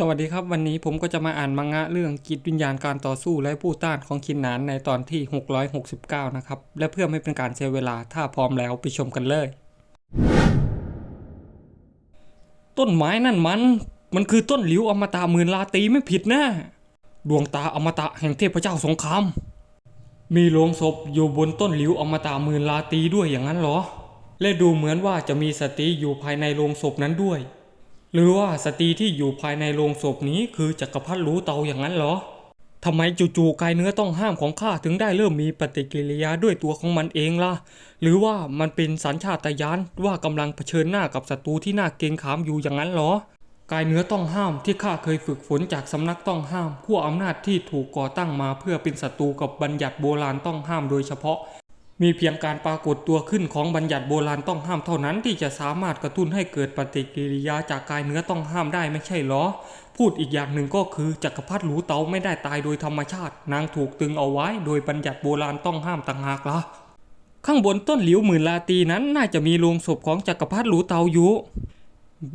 สวัสดีครับวันนี้ผมก็จะมาอ่านมังงะเรื่องจิตวิญญาณการต่อสู้และผู้ต้านของคินนานในตอนที่ 669 นะครับ และเพื่อไม่เป็นการเสียเวลาถ้าพร้อมแล้วไปชมกันเลย ต้นไม้นั่นมัน มันคือต้นหลิวอมตะหมื่นลาตีไม่ผิดแนะ่ดวงตาอมตะแห่งเทพเจ้าสงครามมีโลงศพอยู่บนต้นหลิวอมตะหมื่นลาตีด้วยอย่างนั้นเหรอ และดูเหมือนว่าจะมีสตรีอยู่ภายในโลงศพนั้นด้วย หรือว่าสตรีที่อยู่ภายในโลงศพนี้คือจักรพรรดิรู้เตาอย่างนั้นเหรอทำไมจู่ๆกายเนื้อต้องห้ามของข้าถึงได้เริ่มมีปฏิกิริยาด้วยตัวของมันเองล่ะ หรือว่ามันเป็นสัญชาตญาณว่ากำลังเผชิญหน้ากับศัตรูที่น่าเกรงขามอยู่อย่างนั้นเหรอ กายเนื้อต้องห้ามที่ข้าเคยฝึกฝนจากสำนักต้องห้ามขั้วอำนาจที่ถูกก่อตั้งมาเพื่อเป็นศัตรูกับบัญญัติโบราณต้องห้ามโดยเฉพาะ มีเพียงการปรากฏตัวขึ้นของบัญญัติโบราณต้องห้ามเท่านั้นที่จะสามารถกระตุ้นให้เกิดปฏิกิริยาจากกายเนื้อต้องห้ามได้ไม่ใช่หรอ พูดอีกอย่างหนึ่งก็คือจักรพรรดิหลูเตาไม่ได้ตายโดยธรรมชาติ นางถูกตึงเอาไว้โดยบัญญัติโบราณต้องห้ามต่างหากละข้างบนต้นหลิวหมื่นลาตีนั้นน่าจะมีโลงศพของจักรพรรดิหลูเตาอยู่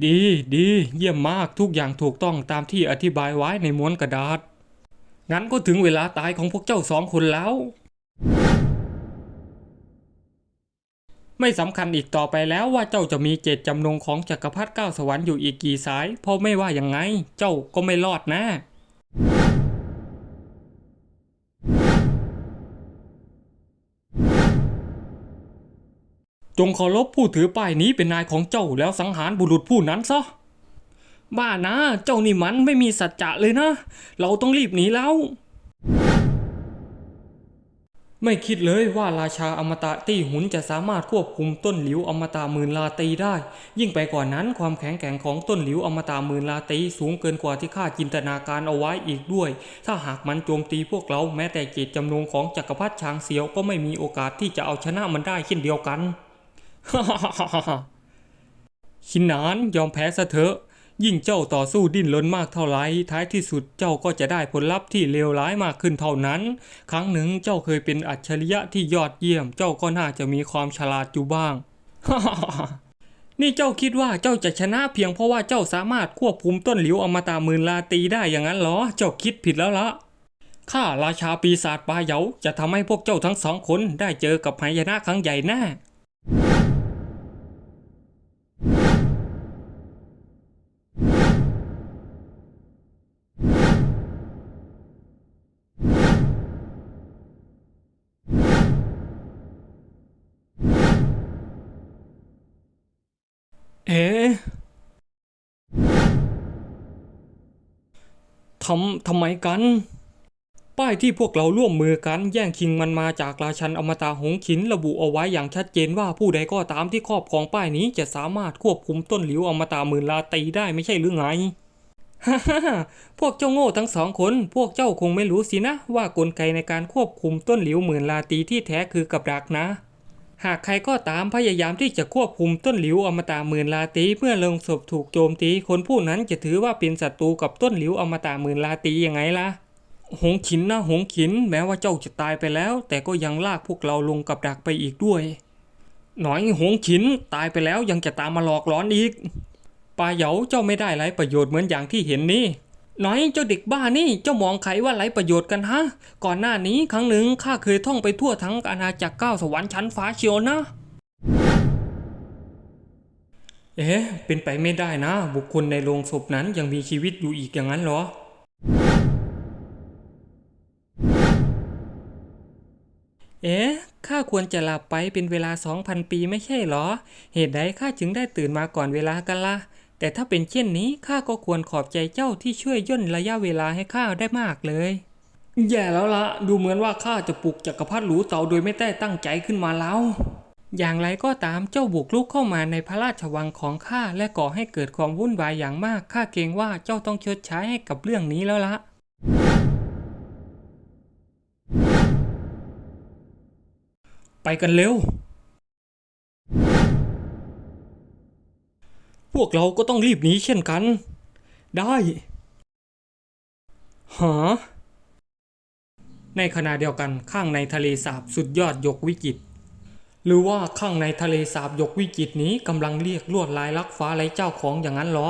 ดีดีเยี่ยมมากทุกอย่างถูกต้องตามที่อธิบายไว้ในม้วนกระดาษ งั้นก็ถึงเวลาตายของพวกเจ้าสองคนแล้ว ไม่สำคัญอีกต่อไปแล้วว่าเจ้าจะมีเจตจำนงของจักรพรรดิเก้าสวรรค์อยู่อีกกี่สาย เพราะไม่ว่าอย่างไง เจ้าก็ไม่รอดนะจงเคารพผู้ถือป้ายนี้เป็นนายของเจ้าแล้วสังหารบุรุษผู้นั้นซะ บ้านะ เจ้านี่มันไม่มีสัจจะเลยนะ เราต้องรีบหนีแล้ว ไม่คิดเลยว่าราชาอมตะตี้หุนจะสามารถควบคุมต้นหลิวอมตะหมื่นลาตีได้ ยิ่งไปกว่านั้นความแข็งแกร่งของต้นหลิวอมตะหมื่นลาตีสูงเกินกว่าที่ข้าจินตนาการเอาไว้อีกด้วย ถ้าหากมันโจมตีพวกเราแม้แต่เจตจำนงของจักรพรรดิช้างเสียวก็ไม่มีโอกาสที่จะเอาชนะมันได้เช่นเดียวกันฮ่าฮ่าฮ่าฮ่าชินนานยอมแพ้ซะเถอะ ยิ่งเจ้าต่อสู้ดิ้นรนมากเท่าไรท้ายที่สุดเจ้าก็จะได้ผลลัพธ์ที่เลวร้ายมากขึ้นเท่านั้น ครั้งหนึ่งเจ้าเคยเป็นอัจฉริยะที่ยอดเยี่ยม เจ้าก็น่าจะมีความฉลาดอยู่บ้างนี่เจ้าคิดว่าเจ้าจะชนะเพียงเพราะว่าเจ้าสามารถควบคุมต้นหลิวอมตะมื่นลาตีได้อย่างนั้นเหรอ เจ้าคิดผิดแล้วละข้าราชาปีศาจปลาเหยาจะทำให้พวกเจ้าทั้งสองคนได้เจอกับหายนะครั้งใหญ่แน่ เอ๊ะทำทำไมกัน ป้ายที่พวกเราร่วมมือกันแย่งชิงมันมาจากราชันอมตะหงขินระบุเอาไว้อย่างชัดเจนว่าผู้ใดก็ตามที่ครอบครองป้ายนี้จะสามารถควบคุมต้นหลิวอมตะหมื่นลาตีได้ไม่ใช่หรือไงฮ่าฮ่าฮ่าพวกเจ้าโง่ทั้งสองคน พวกเจ้าคงไม่รู้สินะ ว่ากลไกในการควบคุมต้นหลิวหมื่นลาตีที่แท้คือกับดักนะ หากใครก็ตามพยายามที่จะควบคุมต้นหลิวอมตะหมื่นลาตีเมื่อลงศพถูกโจมตี คนผู้นั้นจะถือว่าเป็นศัตรูกับต้นหลิวอมตะหมื่นลาตียังไงล่ะ หงขินนะหงขิน แม้ว่าเจ้าจะตายไปแล้ว แต่ก็ยังลากพวกเราลงกับดักไปอีกด้วย หน่อยหงขินตายไปแล้วยังจะตามมาหลอกหลอนอีกปาเหยาเจ้าไม่ได้ไรประโยชน์เหมือนอย่างที่เห็นนี่ น้อยเจ้าเด็กบ้านี่เจ้ามองใครว่าไรประโยชน์กันฮะ ก่อนหน้านี้ครั้งหนึ่งข้าเคยท่องไปทั่วทั้งอาณาจักรเก้าสวรรค์ชั้นฟ้าเชียวนะ เอ๊ะ เป็นไปไม่ได้นะ บุคคลในโรงศพนั้นยังมีชีวิตอยู่อีกอย่างนั้นเหรอ เอ๊ะข้าควรจะหลับไปเป็นเวลาสองพันปีไม่ใช่เหรอ เหตุใดข้าจึงได้ตื่นมาก่อนเวลากันละ่ะ แต่ถ้าเป็นเช่นนี้ข้าก็ควรขอบใจเจ้าที่ช่วยย่นระยะเวลาให้ข้าได้มากเลย แย่แล้วละดูเหมือนว่าข้าจะปลุกจักรพรรดิหรูเต่าโดยไม่ได้ตั้งใจขึ้นมาแล้ว อย่างไรก็ตามเจ้าบุกรุกเข้ามาในพระราชวังของข้าและก่อให้เกิดความวุ่นวายอย่างมากข้าเกรงว่าเจ้าต้องชดใช้ให้กับเรื่องนี้แล้วละไปกันเร็ว พวกเราก็ต้องรีบหนีเช่นกัน ได้หาในขณะเดียวกันข้างในทะเลสาบสุดยอดยกวิจิต หรือว่าข้างในทะเลสาบยกวิจิตนี้กำลังเรียกลวดลายลักฟ้าไรเจ้าของอย่างนั้นเหรอ